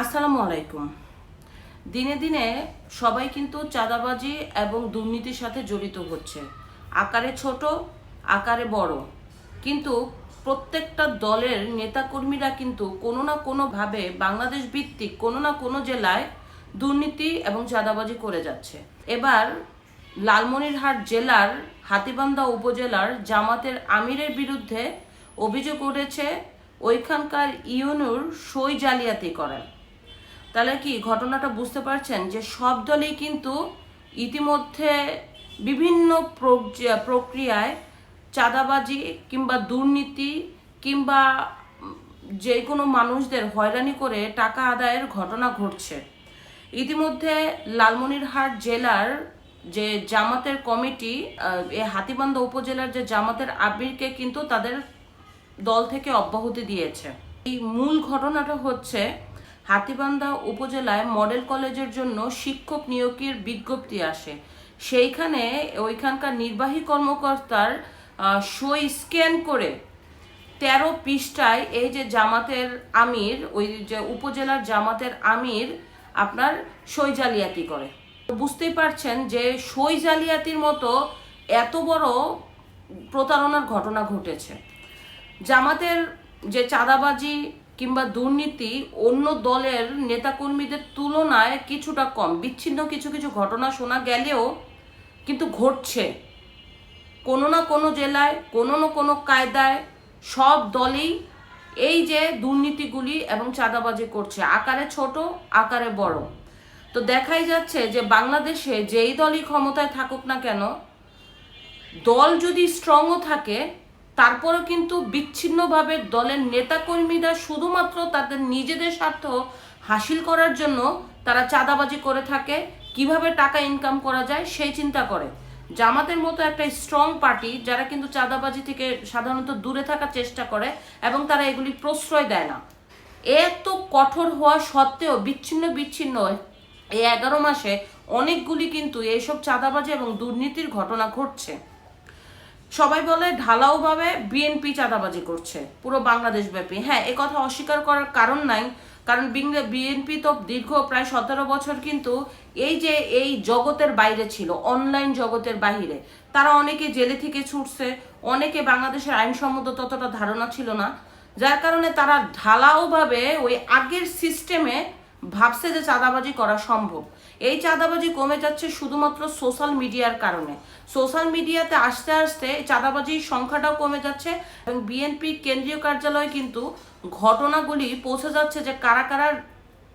আসসালামু আলাইকুম। দিনে দিনে সবাই কিন্তু চাঁদাবাজি এবং দুর্নীতির সাথে জড়িত হচ্ছে। আকারে ছোট, আকারে বড়। কিন্তু প্রত্যেকটা দলের নেতাকর্মীরা কিন্তু কোনো না কোনোভাবে বাংলাদেশ ভিত্তিক কোনো না কোনো জেলায় দুর্নীতি এবং চাঁদাবাজি করে যাচ্ছে। এবার লালমনিরহাট জেলার হাতিবান্ধা উপজেলার জামাতের আমিরের বিরুদ্ধে অভিযোগ উঠেছে, ওইখানকার ইউনুর সই জালিয়াতি করার তাহলে কি ঘটনাটা বুঝতে পারছেন যে সব দলই কিন্তু ইতিমধ্যে বিভিন্ন প্রক- প্রক্রিয়ায় চাঁদাবাজি কিংবা দুর্নীতি কিংবা যে কোনো মানুষদের হয়রানি করে টাকা আদায়ের ঘটনা ঘটছে। ইতিমধ্যে লালমনিরহাট জেলার যে জামাতের কমিটি এই হাতিবান্ধা উপজেলার যে জামাতের আবিরকে কিন্তু তাদের দল থেকে অব্যাহতি দিয়েছে। এই মূল ঘটনাটা হচ্ছে হাতিবান্ধা উপজেলায় মডেল কলেজের জন্য শিক্ষক নিয়োগের বিজ্ঞপ্তি আসে। সেইখানে ওইখানকার নির্বাহী কর্মকর্তার সই স্ক্যান করে তেরো পৃষ্ঠায় এই যে জামাতের আমির, ওই যে উপজেলার জামাতের আমির আপনার সই জালিয়াতি করে। বুঝতেই পারছেন যে সই জালিয়াতির মতো এত বড় প্রতারণার ঘটনা ঘটেছে। জামাতের যে চাঁদাবাজি কিংবা দুর্নীতি অন্য দলের নেতাকর্মীদের তুলনায় কিছুটা কম। বিচ্ছিন্ন কিছু কিছু ঘটনা শোনা গেলেও কিন্তু ঘটছে। কোনো না কোনো জেলায়, কোনো না কোনো কায়দায় সব দলেই এই যে দুর্নীতিগুলি এবং চাঁদাবাজি করছে, আকারে ছোট, আকারে বড়। তো দেখাই যাচ্ছে যে বাংলাদেশে যেই দলই ক্ষমতায় থাকুক না কেন, দল যদি স্ট্রংও থাকে তারপরেও কিন্তু বিচ্ছিন্নভাবে দলের নেতাকর্মীরা শুধুমাত্র তাদের নিজেদের স্বার্থ হাসিল করার জন্য তারা চাঁদাবাজি করে থাকে, কীভাবে টাকা ইনকাম করা যায় সেই চিন্তা করে। জামাতের মতো একটা স্ট্রং পার্টি যারা কিন্তু চাঁদাবাজি থেকে সাধারণত দূরে থাকার চেষ্টা করে এবং তারা এগুলি প্রশ্রয় দেয় না। এত কঠোর হওয়া সত্ত্বেও বিচ্ছিন্ন বিচ্ছিন্ন এই এগারো মাসে অনেকগুলি কিন্তু এইসব চাঁদাবাজি এবং দুর্নীতির ঘটনা ঘটছে। সবাই বলে ঢালাওভাবে বিএনপি চাঁদাবাজি করছে, পুরো বাংলাদেশ ব্যাপী। হ্যাঁ এ কথা অস্বীকার করার কারণ নাই, কারণ বিএনপি তো দীর্ঘ প্রায় সতেরো বছর কিন্তু এই যে এই জগতের বাইরে ছিল, অনলাইন জগতের বাইরে তারা অনেকে জেলে থেকে ছুটছে, অনেকে বাংলাদেশের আইনসম্মত ততটা ধারণা ছিল না, যার কারণে তারা ঢালাওভাবে ওই আগের সিস্টেমে ভাবছে যে চাঁদাবাজি করা সম্ভব। এই চাঁদাবাজি কমে যাচ্ছে শুধুমাত্র সোশ্যাল মিডিয়ার কারণে। সোশ্যাল মিডিয়াতে আস্তে আস্তে চাঁদাবাজির সংখ্যাটাও কমে যাচ্ছে এবং বিএনপি কেন্দ্রীয় কার্যালয় কিন্তু ঘটনাগুলি পৌঁছে যাচ্ছে যে কারা কারা